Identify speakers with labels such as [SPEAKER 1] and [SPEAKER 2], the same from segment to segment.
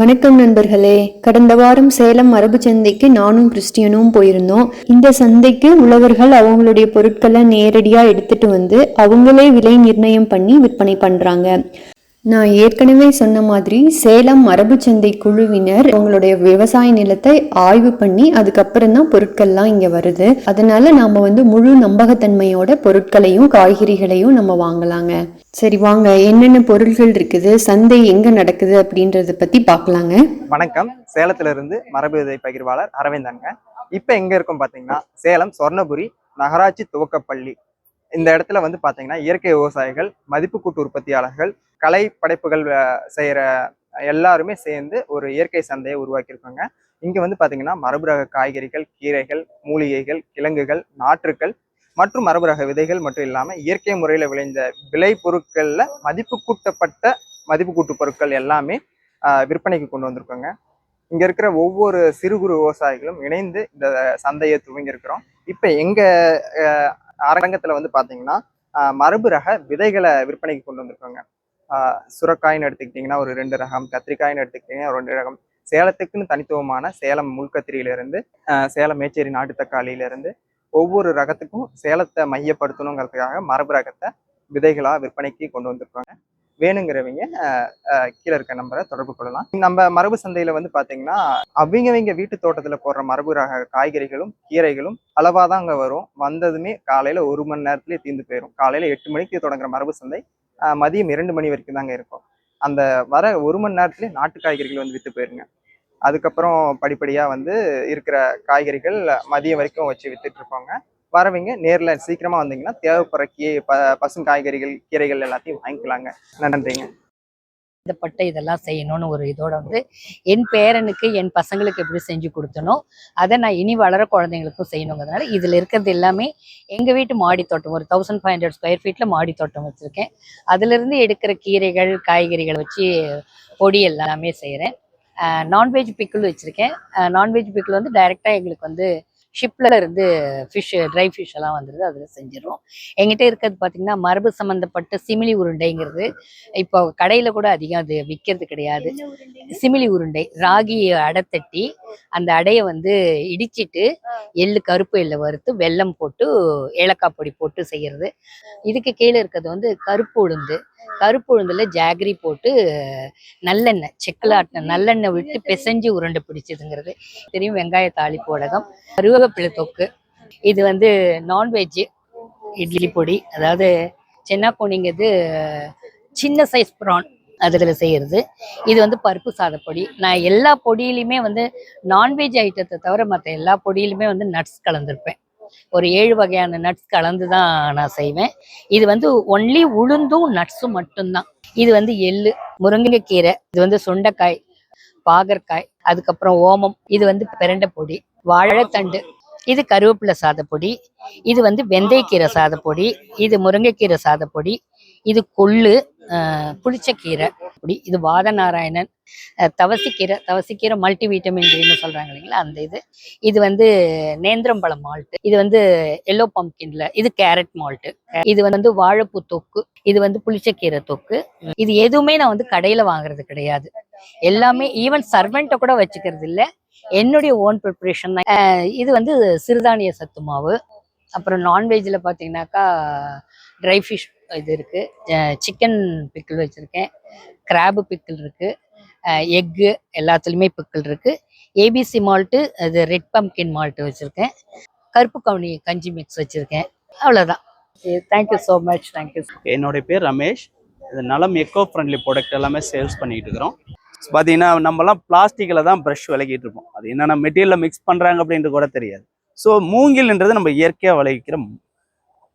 [SPEAKER 1] வணக்கம் நண்பர்களே. கடந்த வாரம் சேலம் மரபு சந்தைக்கு நானும் கிறிஸ்டியனும் போயிருந்தோம். இந்த சந்தைக்கு உழவர்கள் அவங்களுடைய பொருட்களை நேரடியா எடுத்துட்டு வந்து அவங்களே விலை நிர்ணயம் பண்ணி விற்பனை பண்றாங்க. நான் ஏற்கனவே சொன்ன மாதிரி சேலம் மரபு சந்தை குழுவினர் அவங்களுடைய விவசாய நிலத்தை ஆய்வு பண்ணி அதுக்கப்புறம் தான் பொருட்கள்லாம் இங்கே வருது. அதனால நாம் வந்து முழு நம்பகத்தன்மையோட பொருட்களையும் காய்கறிகளையும் நம்ம வாங்கலாங்க. சரி வாங்க. என்னென்ன பொருட்கள் இருக்குது? சந்தை எங்க நடக்குது அப்படின்றத பத்தி பார்க்கலாங்க.
[SPEAKER 2] வணக்கம். சேலத்துல இருந்து மரபு விதை பகிர்வாளர் அரவிந்தாங்க. இப்போ எங்க இருக்கோம் பாத்தீங்கன்னா சேலம் சொர்ணபுரி நகராட்சி துவக்கப்பள்ளி. இந்த இடத்துல வந்து பாத்தீங்கன்னா இயற்கை விவசாயிகள் மதிப்பு கூட்டு உற்பத்தியாளர்கள் கலை படைப்புகள் செய்கிற எல்லாருமே சேர்ந்து ஒரு இயற்கை சந்தையை உருவாக்கியிருக்காங்க. இங்கே வந்து பார்த்திங்கன்னா மரபு ரக காய்கறிகள் கீரைகள் மூலிகைகள் கிழங்குகள் நாற்றுக்கள் மற்றும் மரபு ரக விதைகள் மட்டும் இல்லாமல் இயற்கை முறையில் விளைந்த விளை பொருட்களில் மதிப்பு கூட்டப்பட்ட மதிப்பு கூட்டு பொருட்கள் எல்லாமே விற்பனைக்கு கொண்டு வந்திருக்கோங்க. இங்கே இருக்கிற ஒவ்வொரு சிறு குறு விவசாயிகளும் இணைந்து இந்த சந்தையை துவங்கியிருக்கிறோம். இப்போ எங்கள் அரங்கத்தில் வந்து பார்த்திங்கன்னா மரபு ரக விதைகளை விற்பனைக்கு கொண்டு வந்திருக்கோங்க. சுரக்காயின்னு எடுத்துக்கிட்டிங்கன்னா ஒரு ரெண்டு ரகம் கத்திரிக்காயின்னு எடுத்துக்கிட்டிங்கன்னா ஒரு ரெண்டு ரகம். சேலத்துக்குன்னு தனித்துவமான சேலம் முள்கத்திரியிலேருந்து சேலம் மேச்சேரி நாட்டு தக்காளியில இருந்து ஒவ்வொரு ரகத்துக்கும் சேலத்தை மையப்படுத்தணுங்கிறதுக்காக மரபு ரகத்தை விதைகளா விற்பனைக்கு கொண்டு வந்திருக்காங்க. வேணுங்கிறவங்க கீழே இருக்க நம்பரை தொடர்பு கொள்ளலாம். நம்ம மரபு சந்தையில் வந்து பாத்தீங்கன்னா அவங்கவங்க வீட்டு தோட்டத்தில் போடுற மரபு ரக காய்கறிகளும் கீரைகளும் அளவாக தான் அங்கே வரும். வந்ததுமே காலையில் ஒரு மணி நேரத்துலேயே தீர்ந்து போயிடும் காலையில் எட்டு மணிக்கு தொடங்குற மரபு சந்தை மதியம் இரண்டு மணி வரைக்கும் தாங்க இருக்கும். அந்த வர ஒரு மணி நேரத்துலேயே நாட்டு காய்கறிகள் வந்து விற்று போயிருங்க. அதுக்கப்புறம் படிப்படியாக வந்து இருக்கிற காய்கறிகள் மதியம் வரைக்கும் வச்சு வித்துட்டு இருப்பாங்க. வரவங்க நேரில் சீக்கிரமாக வந்தீங்கன்னா தேவைப்படுற கீ ப பசும் காய்கறிகள் கீரைகள் எல்லாத்தையும் வாங்கிக்கலாங்க. நன்றிங்க.
[SPEAKER 3] இந்த பட்டை இதெல்லாம் செய்யணும்னு ஒரு இதோட வந்து என் பேரனுக்கு என் பசங்களுக்கு எப்படி செஞ்சு கொடுத்தனோ அதை நான் இனி வளர குழந்தைங்களுக்கும் செய்யணுங்கிறதுனால இதில் இருக்கிறது எல்லாமே எங்கள் வீட்டு மாடி தோட்டம் ஒரு தௌசண்ட் ஃபைவ் ஹண்ட்ரட் ஸ்கொயர் ஃபீட்டில் மாடி தோட்டம் வச்சுருக்கேன். அதிலிருந்து எடுக்கிற கீரைகள் காய்கறிகள் வச்சு பொடி எல்லாமே செய்கிறேன் நான்வெஜ் பிக்கிள் வச்சுருக்கேன். நான்வெஜ் பிக்கிள் வந்து டைரெக்டாக எங்களுக்கு வந்து ஷிப்பில் இருந்து ஃபிஷ் ட்ரை ஃபிஷ் எல்லாம் வந்துடுது அதில் செஞ்சிடுறோம் எங்கிட்ட இருக்கிறது பார்த்திங்கன்னா மரபு சம்மந்தப்பட்ட சிமிலி உருண்டைங்கிறது இப்போ கடையில் கூட அதிகம் அது விற்கிறது கிடையாது. சிமிலி உருண்டை ராகி அடை தட்டி அந்த அடையை வந்து இடிச்சிட்டு எள்ளு கருப்பு எள்ளை வறுத்து வெல்லம் போட்டு ஏலக்காய் பொடி போட்டு செய்யறது. இதுக்கு கீழே இருக்கிறது வந்து கருப்பு உளுந்து. கருப்பு உளுந்துல ஜாகரி போட்டு நல்லெண்ணெய் செக்கில் ஆட்டின நல்லெண்ணெய் விட்டு பிசைஞ்சு உருண்டை பிடிச்சதுங்கிறது. தெரியும் வெங்காய தாளிப்பு வடகம் கருவேப்பிலை தொக்கு. இது வந்து நான்வெஜ் இட்லி பொடி. அதாவது சென்னாக்கோனிங்கிறது சின்ன சைஸ் ப்ரான் அதில் செய்யறது. இது வந்து பருப்பு சாத பொடி. நான் எல்லா பொடியிலையுமே வந்து நான்வெஜ் ஐட்டத்தை தவிர மற்ற எல்லா பொடியிலுமே வந்து நட்ஸ் கலந்துருப்பேன். ஒரு ஏழு வகையான நட்ஸ் கலந்து தான் நான் செய்வேன். இது வந்து ஒன்லி உளுந்தும் நட்ஸும் மட்டும்தான். இது வந்து எள்ளு முருங்கைக்கீரை இது வந்து சுண்டைக்காய் பாகற்காய் அதுக்கப்புறம் ஓமம் இது வந்து பிரண்டை பொடி வாழைத்தண்டு இது கருவேப்பிலை சாதப்பொடி இது வந்து வெந்தயக்கீரை சாதப்பொடி இது முருங்கைக்கீரை சாதப்பொடி இது கொள்ளு புளிச்சக்கீரை அப்படி இது வாத நாராயணன் தவசிக்கீரை தவசிக்கீரை மல்டி விட்டமின் சொல்றாங்க இல்லைங்களா அந்த இது. இது வந்து நேந்திரம்பழம் மால்ட்டு இது வந்து எல்லோ பம்கின்ல இது கேரட் மால்ட்டு இது வந்து வாழைப்பூ தொக்கு இது வந்து புளிச்சக்கீரை தொக்கு. இது எதுவுமே நான் வந்து கடையில வாங்குறது கிடையாது. எல்லாமே ஈவன் சர்வெண்ட்டை கூட வச்சுக்கிறது இல்ல. என்னுடைய ஓன் ப்ரிப்பரேஷன் தான். இது வந்து சிறுதானிய சத்து மாவு. அப்புறம் நான்வெஜ்ல பார்த்தீங்கன்னாக்கா ட்ரை ஃபிஷ் இது இருக்குது சிக்கன் பிக்கிள் வச்சுருக்கேன். கிராபு பிக்கிள் இருக்கு. எக்கு எல்லாத்துலேயுமே பிக்கிள் இருக்கு. ஏபிசி மால்ட்டு அது ரெட் பம்கின் மால்ட்டு வச்சுருக்கேன். கருப்பு கவுனி கஞ்சி மிக்ஸ் வச்சுருக்கேன். அவ்வளோதான் தேங்க்யூ ஸோ மச் தேங்க்யூ
[SPEAKER 4] என்னுடைய பேர் ரமேஷ். இது நலம் எக்கோ ஃப்ரெண்ட்லி ப்ராடக்ட் எல்லாமே சேல்ஸ் பண்ணிட்டு இருக்கிறோம். பார்த்தீங்கன்னா நம்மலாம் பிளாஸ்டிக்கில் தான் ப்ரஷ் விளக்கிட்டு இருப்போம். அது என்னென்ன மெட்டீரியலில் மிக்ஸ் பண்ணுறாங்க அப்படின்றது கூட தெரியாது. ஸோ மூங்கில்ன்றது நம்ம இயற்கையாக விளைவிக்கிற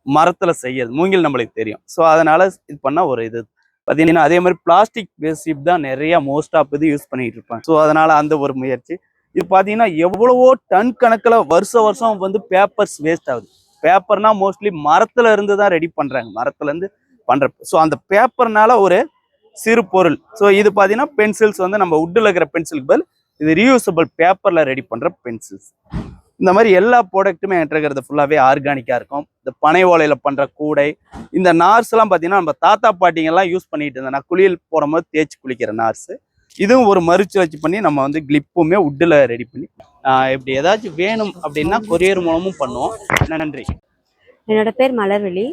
[SPEAKER 4] மரத்தில் செய்யறது மூங்கில் நம்மளுக்கு தெரியும். ஸோ அதனால இது பண்ண ஒரு இது. பார்த்தீங்கன்னா அதே மாதிரி பிளாஸ்டிக் பேசிப் தான் நிறைய மோஸ்ட் ஆஃப் இது யூஸ் பண்ணிட்டு இருப்பாங்க. ஸோ அதனால அந்த ஒரு முயற்சி. இது பார்த்தீங்கன்னா எவ்வளவோ டன் கணக்கில் வருஷ வருஷம் வந்து பேப்பர்ஸ் வேஸ்ட் ஆகுது. பேப்பர்னா மோஸ்ட்லி மரத்துல இருந்து தான் ரெடி பண்றாங்க. மரத்துல இருந்து ஸோ அந்த பேப்பர்னால ஒரு சிறு பொருள். ஸோ இது பார்த்தீங்கன்னா பென்சில்ஸ் வந்து நம்ம உட்டில் இருக்கிற பென்சிலுக்கு பதில் இது ரீயூசபிள் பேப்பர்ல ரெடி பண்ற பென்சில்ஸ் இந்த மாதிரி எல்லா ப்ராடக்ட்டுமே என்கிட்ட இருக்கிறது ஃபுல்லாகவே ஆர்கானிக்காக இருக்கும். இந்த பனை ஓலையில் பண்ணுற கூடை இந்த நார்ஸ்லாம் பார்த்தீங்கன்னா நம்ம தாத்தா பாட்டிங்கெல்லாம் யூஸ் பண்ணிட்டு இருந்தேன். நான் குளியல் போடும்போது தேய்ச்சி குளிக்கிற நார்ஸு இதுவும் ஒரு மறுசுழற்சி பண்ணி நம்ம வந்து கிளிப்புமே உட்டில் ரெடி பண்ணி இப்படி ஏதாச்சும் வேணும் அப்படின்னா கொரியர் மூலமும் பண்ணுவோம். நன்றி.
[SPEAKER 5] என்னோட பேர் மலர்விழி.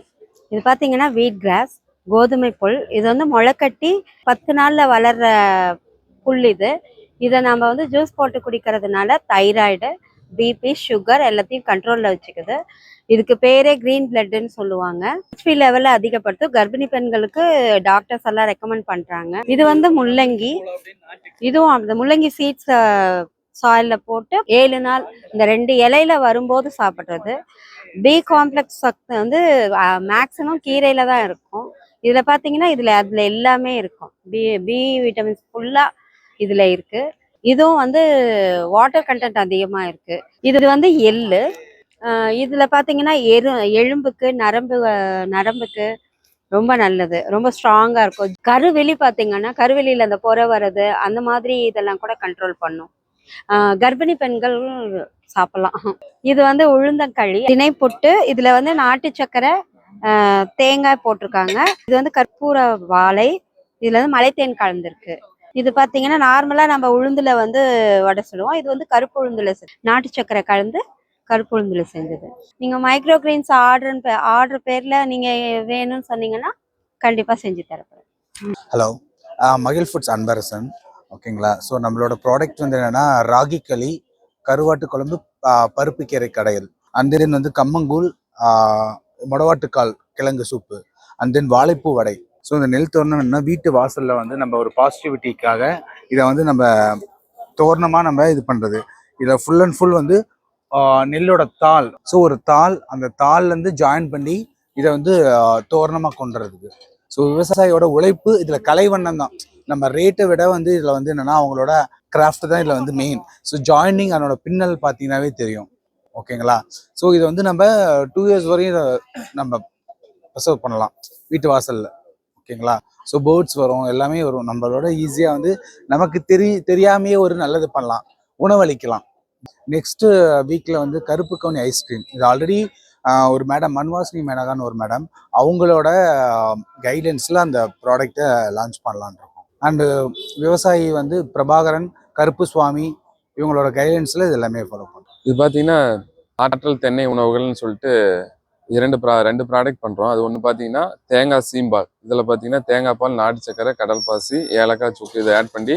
[SPEAKER 5] இது பார்த்தீங்கன்னா வீட் கிராஸ் கோதுமை புல். இது வந்து முளைக்கட்டி பத்து நாளில் வளர்கிற புல் இது. இதை நம்ம வந்து ஜூஸ் போட்டு குடிக்கிறதுனால தைராய்டு பிபி சுகர் எல்லாத்தையும் கண்ட்ரோலில் வச்சுக்குது. இதுக்கு பேரே க்ரீன் பிளட்னு சொல்லுவாங்க. ஹெச்பி லெவலை அதிகப்படுத்தும். கர்ப்பிணி பெண்களுக்கு டாக்டர்ஸ் எல்லாம் ரெக்கமெண்ட் பண்ணுறாங்க இது வந்து முள்ளங்கி. இதுவும் அந்த முள்ளங்கி சீட்ஸ் சாயிலில் போட்டு ஏழு நாள் இந்த ரெண்டு இலையில வரும்போது சாப்பிட்றது. பி காம்ப்ளெக்ஸ் சக்தி வந்து மேக்ஸிமம் கீரையில தான் இருக்கும். இதுல பாத்தீங்கன்னா இதுல அதுல எல்லாமே இருக்கும். பி பி விட்டமின்ஸ் ஃபுல்லா இதுல இருக்கு. இதுவும் வந்து வாட்டர் கண்டென்ட் அதிகமா இருக்கு. இது வந்து எள்ளு. இதில் இதுல பாத்தீங்கன்னா எரு எலும்புக்கு நரம்பு நரம்புக்கு ரொம்ப நல்லது. ரொம்ப ஸ்ட்ராங்கா இருக்கும். கருவெளி பார்த்தீங்கன்னா கருவெளியில் அந்த புற வர்றது அந்த மாதிரி இதெல்லாம் கூட கண்ட்ரோல் பண்ணும். கர்ப்பிணி பெண்கள் சாப்பிடலாம். இது வந்து உளுந்தங்களி. திணை புட்டு. இதுல வந்து நாட்டு சக்கரை தேங்காய் போட்டிருக்காங்க. இது வந்து கற்பூர வாழை. இதுல வந்து மலைத்தேன் கலந்துருக்கு. இது பார்த்தீங்கன்னா நார்மலாக நம்ம உளுந்துல வந்து வடை சுடுவோம். இது வந்து கருப்பு உளுந்துல நாட்டு சக்கரை கலந்து கருப்பு உளுந்துல செஞ்சது. நீங்கள் மைக்ரோ கிரீன்ஸ் ஆர்டர் ஆர்டர் பேரில் நீங்கள் வேணும்னு சொன்னீங்கன்னா கண்டிப்பாக செஞ்சு தரப்போம்
[SPEAKER 6] ஹலோ மகிழ் ஃபுட்ஸ் அன்பரசன். ஓகேங்களா ஸோ நம்மளோட ப்ராடக்ட் வந்து என்னென்னா ராகி களி கருவாட்டு குழம்பு பருப்பு கீரை கடையல். அண்ட் தென் வந்து கம்மங்கூழ் மொடவாட்டுக்கால் கிழங்கு சூப்பு. அண்ட் தென் வாழைப்பூ வடை. ஸோ இந்த நெல் தோரணம் என்ன வீட்டு வாசலில் வந்து நம்ம ஒரு பாசிட்டிவிட்டிக்காக இதை வந்து நம்ம தோரணமாக நம்ம இது பண்ணுறது இதில் ஃபுல் அண்ட் ஃபுல் வந்து நெல்லோட தாள். ஸோ ஒரு தாள் அந்த தாள்லேருந்து ஜாயின் பண்ணி இதை வந்து தோரணமாக கொண்டுறதுக்கு ஸோ விவசாயியோட உழைப்பு இதில் கலைவண்ணம் தான். நம்ம ரேட்டை விட வந்து இதில் வந்து என்னென்னா அவங்களோட கிராஃப்ட் தான் இதில் வந்து மெயின் ஸோ ஜாயினிங் அதனோட பின்னல் பார்த்தீங்கன்னாவே தெரியும். ஓகேங்களா? ஸோ இதை வந்து நம்ம டூ இயர்ஸ் வரையும் இதை நம்ம ப்ரிசர்வ் பண்ணலாம் வீட்டு வாசலில். ஓகேங்களா? ஸோ பேர்ட்ஸ் வரும் எல்லாமே வரும். நம்மளோட ஈஸியாக வந்து நமக்கு தெரி தெரியாமையே ஒரு நல்லது பண்ணலாம். உணவளிக்கலாம். நெக்ஸ்ட்டு வீக்கில் வந்து கருப்பு கவுனி ஐஸ்கிரீம் இது ஆல்ரெடி ஒரு மேடம் மன்வாசினி மேனகான்னு ஒரு மேடம் அவங்களோட கைடன்ஸில் அந்த ப்ராடக்டை லான்ச் பண்ணலான்னு இருக்கோம். அண்டு விவசாயி வந்து பிரபாகரன் கருப்பு சுவாமி இவங்களோட கைடன்ஸில் இது எல்லாமே ஃபாலோ பண்ணுறோம்
[SPEAKER 7] இது பார்த்தீங்கன்னா ஆற்றல் தென்னை உணவுகள்னு சொல்லிட்டு இரண்டு ப்ரா ரெண்டு ப்ராடக்ட் பண்ணுறோம் அது ஒன்று பார்த்தீங்கன்னா தேங்காய் சீம்பால் இதில் பார்த்தீங்கன்னா தேங்காய் பால் நாட்டு சக்கரை கடல் பாசி ஏலக்காய் சுக்கு இதை ஆட் பண்ணி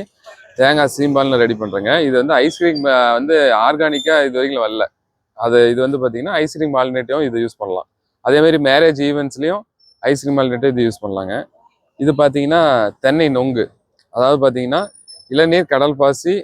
[SPEAKER 7] தேங்காய் சீம்பால்னு ரெடி பண்ணுறேங்க இது வந்து ஐஸ்கிரீம் வந்து ஆர்கானிக்காக இது வரைக்கும் வரல. அது இது வந்து பார்த்தீங்கன்னா ஐஸ்கிரீம் ஆல்டர்னேட்டிவும் இது யூஸ் பண்ணலாம். அதேமாதிரி மேரேஜ் ஈவெண்ட்ஸ்லையும் ஐஸ்கிரீம் ஆல்டர்னேட்டிவ் இது யூஸ் பண்ணலாங்க. இது பார்த்தீங்கன்னா தென்னை நொங்கு. அதாவது பார்த்தீங்கன்னா இளநீர் கடல் பாசி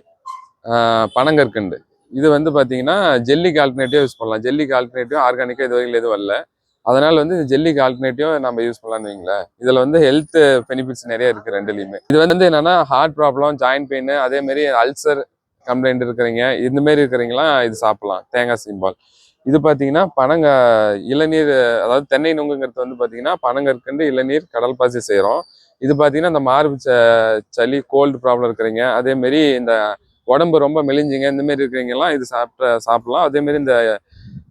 [SPEAKER 7] பனங்கற்கண்டு. இது வந்து பார்த்தீங்கன்னா ஜெல்லிக்கு ஆல்டர்னேட்டிவ் யூஸ் பண்ணலாம். ஜெல்லிக்கு ஆல்டர்னேட்டிவ் ஆர்கானிக்காக இது வரைக்கும் எதுவும் வரல. அதனால் வந்து இந்த ஜெல்லிக்கு ஆல்டர்னேட்டிவ் நம்ம யூஸ் பண்ணலாம்னு வைங்களேன். இதில் வந்து ஹெல்த் பெனிஃபிட்ஸ் நிறைய இருக்குது ரெண்டுலேயுமே. இது வந்து என்னென்னா ஹார்ட் ப்ராப்ளம் ஜாயின்ட் பெயின் அதேமாரி அல்சர் கம்ப்ளைண்ட் இருக்கிறீங்க இந்தமாரி இருக்கிறீங்களாம் இது சாப்பிட்லாம். தேங்காய் சீம்பால். இது பார்த்தீங்கன்னா பனங்க இளநீர் அதாவது தென்னை நுங்குங்கிறது வந்து பார்த்தீங்கன்னா பனங்கற்கண்டு இளநீர் கடல் பாசி செய்கிறோம் இது பார்த்தீங்கன்னா இந்த மார்பு ச- சளி கோல்டு ப்ராப்ளம் இருக்கிறீங்க. அதேமாரி இந்த உடம்பு ரொம்ப மெலிஞ்சிங்க இந்த மாதிரி இருக்கிறீங்கலாம் இது சாப்பிட்ட சாப்பிடலாம். அதேமாரி இந்த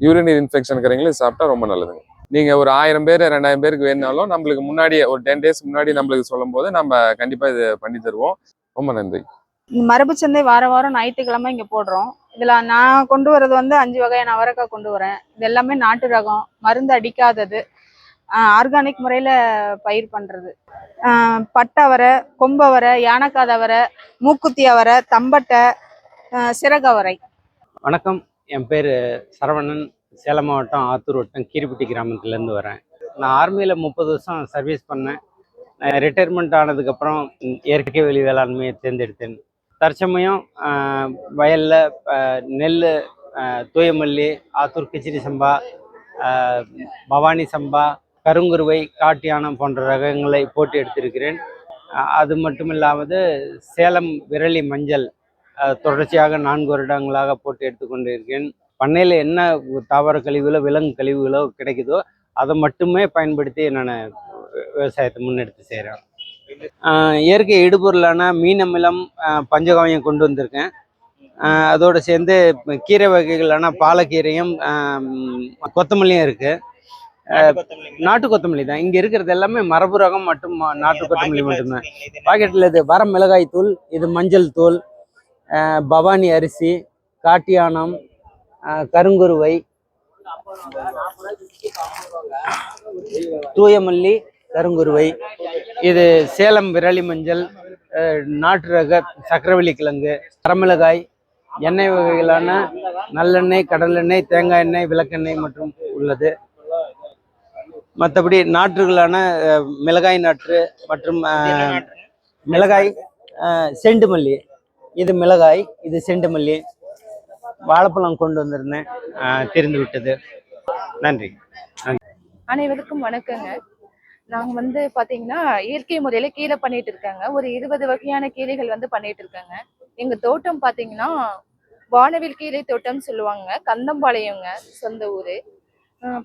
[SPEAKER 7] யூரினரி இன்ஃபெக்ஷன் இருக்கிறீங்களும் இது சாப்பிட்டா ரொம்ப நல்லதுங்க. நீங்க ஒரு ஆயிரம் பேர் ரெண்டாயிரம் பேருக்கு வேணுனாலும் நம்மளுக்கு முன்னாடியே ஒரு டென் டேஸ் முன்னாடி நம்மளுக்கு சொல்லும் போது நம்ம கண்டிப்பாக இது பண்ணி தருவோம். ரொம்ப நன்றி.
[SPEAKER 8] மரபு சந்தை வார வாரம் ஞாயிற்றுக்கிழமை இங்கே போடுறோம். இதில் நான் கொண்டு வரது வந்து அஞ்சு வகையான அவரைக்காய் கொண்டு வரேன். இது எல்லாமே நாட்டு ரகம் மருந்து அடிக்காதது. ஆர்கானிக் முறையில் பயிர் பண்ணுறது பட்டவரை கொம்பவரை யானைக்காதவரை மூக்குத்தி அவரை தம்பட்டை சிறகவரை
[SPEAKER 9] வணக்கம். என் பேர் சரவணன். சேலம் மாவட்டம் ஆத்தூர் வட்டம் கீரிப்பட்டி கிராமத்துலேருந்து வரேன். நான் ஆர்மியில் முப்பது வருஷம் சர்வீஸ் பண்ணேன். ரிட்டையர்மெண்ட் ஆனதுக்கப்புறம் இயற்கை வெளி வேளாண்மையை தேர்ந்தெடுத்தேன். தற்சமயம் வயலில் நெல் தூயமல்லி ஆத்தூர் கிச்சிடி சம்பா பவானி சம்பா கருங்குருவை காட்டு யானம் போன்ற ரகங்களை போட்டு எடுத்திருக்கிறேன். அது மட்டும் இல்லாமல் சேலம் விரலி மஞ்சள் தொடர்ச்சியாக நான்கு வருடங்களாக போட்டு எடுத்துக்கொண்டு இருக்கேன் பண்ணையில் என்ன தாவர கழிவுகளோ விலங்கு கழிவுகளோ கிடைக்குதோ அதை மட்டுமே பயன்படுத்தி நான் விவசாயத்தை முன்னெடுத்து செய்கிறேன் இயற்கை இடுபொருளான மீன் அமிலம் பஞ்சகாவியம் கொண்டு வந்திருக்கேன். அதோடு சேர்ந்து கீரை வகைகளான பாலக்கீரையும் கொத்தமல்லியும் இருக்குது நாட்டு கொத்தமல்லி தான். இங்க இருக்கிறது எல்லாமே மரபு ரகம் மற்றும் மா- நாட்டு கொத்தமல்லி மட்டும்தான். பாக்கெட்டில் இது வர மிளகாய் தூள் இது மஞ்சள் தூள் பவானி அரிசி காட்டியானம் கருங்குருவை தூயமல்லி கருங்குருவை இது சேலம் விரலி மஞ்சள் நாட்டு ரக சக்கரவள்ளி கிழங்கு வரமிளகாய் எண்ணெய் வகைகளான நல்லெண்ணெய் கடலெண்ணெய் தேங்காய் எண்ணெய் விளக்கெண்ணெய் மற்றும் உள்ளது. மற்றபடி நாற்றுகளான மிளகாய் நாற்று மற்றும் மிளகாய் அஹ், செண்டு மல்லி. இது மிளகாய் இது செண்டு மல்லி. வாழைப்பழம் கொண்டு வந்திருந்தேன். தெரிந்து விட்டது. நன்றி.
[SPEAKER 10] அனைவருக்கும் வணக்கங்க. நாங்க வந்து பாத்தீங்கன்னா இயற்கை முறையில கீரை பண்ணிட்டு இருக்காங்க. ஒரு இருபது வகையான கீரைகள் வந்து பண்ணிட்டு இருக்காங்க. எங்க தோட்டம் பாத்தீங்கன்னா வானவில் கீரை தோட்டம்னு சொல்லுவாங்க. கந்தம்பாளையங்க சொந்த ஊரு.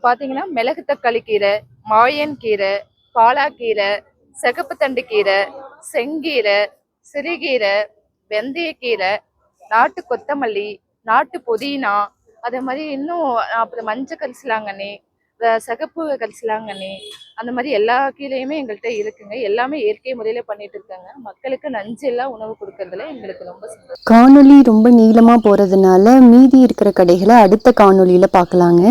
[SPEAKER 10] பார்த்தீங்கன்னா மிளகு தக்காளி கீரை மாயன் கீரை பாலாக்கீரை சிகப்பு தண்டு கீரை செங்கீரை சிறுகீரை வெந்தயக்கீரை நாட்டு கொத்தமல்லி நாட்டு புதினா அதே மாதிரி இன்னும் அப்புறம் மஞ்சள் கரிசலாங்கண்ணி சகப்பு சிகப்பு கரிசலாங்கண்ணி அந்த மாதிரி எல்லா கீரையுமே எங்கள்கிட்ட இருக்குங்க. எல்லாமே இயற்கை முறையில் பண்ணிட்டு இருக்காங்க. மக்களுக்கு நஞ்சு எல்லாம் உணவு கொடுக்கறதுல எங்களுக்கு ரொம்ப
[SPEAKER 1] காணொலி ரொம்ப நீளமாக போகிறதுனால மீதி இருக்கிற கடைகளை அடுத்த காணொலியில் பார்க்கலாங்க.